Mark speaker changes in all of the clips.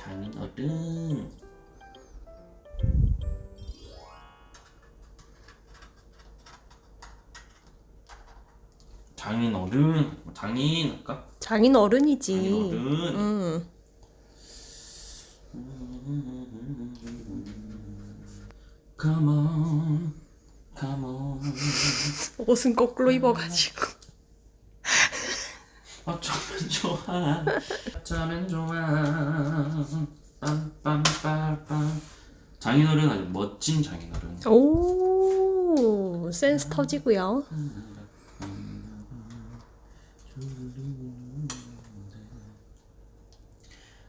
Speaker 1: 장인 어른. 장인 어른. 장인 할까?
Speaker 2: 장인 어른이지.
Speaker 1: 장인 어른.
Speaker 2: 응.
Speaker 1: Come on, come on.
Speaker 2: 옷은 거꾸로 입어가지고.
Speaker 1: 어쩌면 좋아, 어쩌면 좋아. 빰빰빰빰. 장인어른 아주 멋진 장인어른.
Speaker 2: 오 센스 터지고요.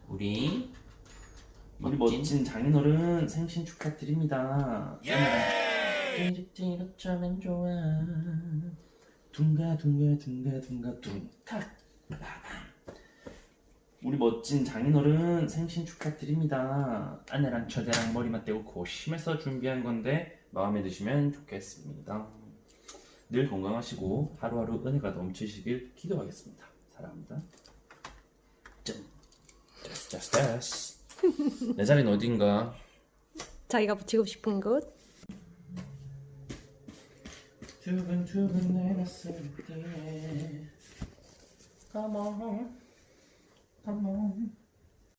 Speaker 1: 우리 우리 멋진 장인어른 생신 축하드립니다. 띠리띠리 어쩌면 좋아. 둥가 둥가 둥가 둥가 둥탁. 우리 멋진 장인어른 생신 축하드립니다. 아내랑 처제랑 머리 맞대고 고심해서 준비한 건데 마음에 드시면 좋겠습니다. 늘 건강하시고 하루하루 은혜가 넘치시길 기도하겠습니다. 사랑합니다. 점. 됐어 됐어 됐어. 내 자리는 어딘가?
Speaker 2: 자기가 붙이고 싶은 곳.
Speaker 1: 두근두근 때 Tamam. Tamam.